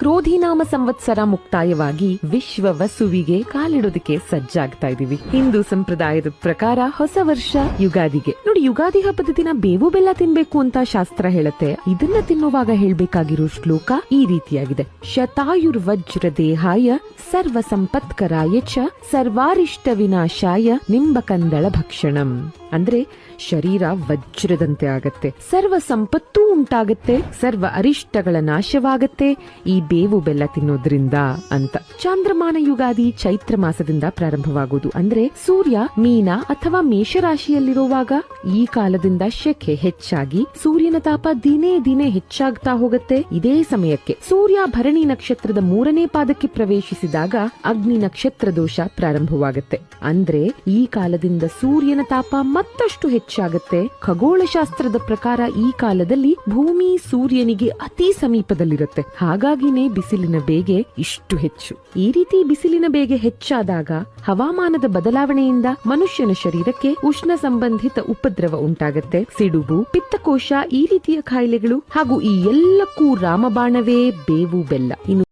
ಕ್ರೋಧಿನಾಮ ಸಂವತ್ಸರ ಮುಕ್ತಾಯವಾಗಿ ವಿಶ್ವ ವಸುವಿಗೆ ಕಾಲಿಡೋದಕ್ಕೆ ಸಜ್ಜಾಗ್ತಾ ಇದೀವಿ. ಹಿಂದೂ ಸಂಪ್ರದಾಯದ ಪ್ರಕಾರ ಹೊಸ ವರ್ಷ ಯುಗಾದಿಗೆ. ನೋಡಿ, ಯುಗಾದಿ ಹಬ್ಬದ ದಿನ ಬೇವು ಬೆಲ್ಲ ತಿನ್ಬೇಕು ಅಂತ ಶಾಸ್ತ್ರ ಹೇಳುತ್ತೆ. ಇದನ್ನ ತಿನ್ನುವಾಗ ಹೇಳ್ಬೇಕಾಗಿರೋ ಶ್ಲೋಕ ಈ ರೀತಿಯಾಗಿದೆ. ಶತಾಯುರ್ವಜ್ರ ದೇಹಾಯ ಸರ್ವ ಸಂಪತ್ಕರಾಯ ಚ ಸರ್ವಾರಿಷ್ಟ ವಿನಾಶಾಯ ನಿಂಬಕಂದಳ ಭಕ್ಷಣಂ. ಅಂದ್ರೆ ಶರೀರ ವಜ್ರದಂತೆ ಆಗತ್ತೆ. ಸರ್ವ ಸಂಪತ್ತೂ ಉಂಟಾಗತ್ತೆ. ಸರ್ವ ಅರಿಷ್ಟಗಳ ನಾಶವಾಗತ್ತೆ. ಈ ಬೇವು ಬೆಲ್ಲ ತಿನ್ನೋದ್ರಿಂದ ಅಂತ. ಚಾಂದ್ರಮಾನ ಯುಗಾದಿ ಚೈತ್ರ ಮಾಸದಿಂದ ಪ್ರಾರಂಭವಾಗುವುದು ಅಂದ್ರೆ ಸೂರ್ಯ ಮೀನ ಅಥವಾ ಮೇಷರಾಶಿಯಲ್ಲಿರುವಾಗ ಈ ಕಾಲದಿಂದ ಶೆಕೆ ಹೆಚ್ಚಾಗಿ ಸೂರ್ಯನ ತಾಪ ದಿನೇ ದಿನೇ ಹೆಚ್ಚಾಗ್ತಾ ಹೋಗುತ್ತೆ. ಇದೇ ಸಮಯಕ್ಕೆ ಸೂರ್ಯ ಭರಣಿ ನಕ್ಷತ್ರದ ಮೂರನೇ ಪಾದಕ್ಕೆ ಪ್ರವೇಶಿಸಿದಾಗ ಅಗ್ನಿ ನಕ್ಷತ್ರ ದೋಷ ಪ್ರಾರಂಭವಾಗುತ್ತೆ. ಅಂದ್ರೆ ಈ ಕಾಲದಿಂದ ಸೂರ್ಯನ ತಾಪ ಮತ್ತಷ್ಟು ಹೆಚ್ಚಾಗುತ್ತೆ. ಖಗೋಳಶಾಸ್ತ್ರದ ಪ್ರಕಾರ ಈ ಕಾಲದಲ್ಲಿ ಭೂಮಿ ಸೂರ್ಯನಿಗೆ ಅತಿ ಸಮೀಪದಲ್ಲಿರುತ್ತೆ. ಹಾಗಾಗಿನೇ ಬಿಸಿಲಿನ ಬೇಗೆ ಇಷ್ಟು ಹೆಚ್ಚು. ಈ ರೀತಿ ಬಿಸಿಲಿನ ಬೇಗೆ ಹೆಚ್ಚಾದಾಗ ಹವಾಮಾನದ ಬದಲಾವಣೆಯಿಂದ ಮನುಷ್ಯನ ಶರೀರಕ್ಕೆ ಉಷ್ಣ ಸಂಬಂಧಿತ ಉಪದ್ರವ ಉಂಟಾಗತ್ತೆ. ಸಿಡುಬು ಪಿತ್ತಕೋಶ ಈ ರೀತಿಯ ಕಾಯಿಲೆಗಳು ಹಾಗೂ ಈ ಎಲ್ಲಕ್ಕೂ ರಾಮಬಾಣವೇ ಬೇವು ಬೆಲ್ಲ. ಇನ್ನು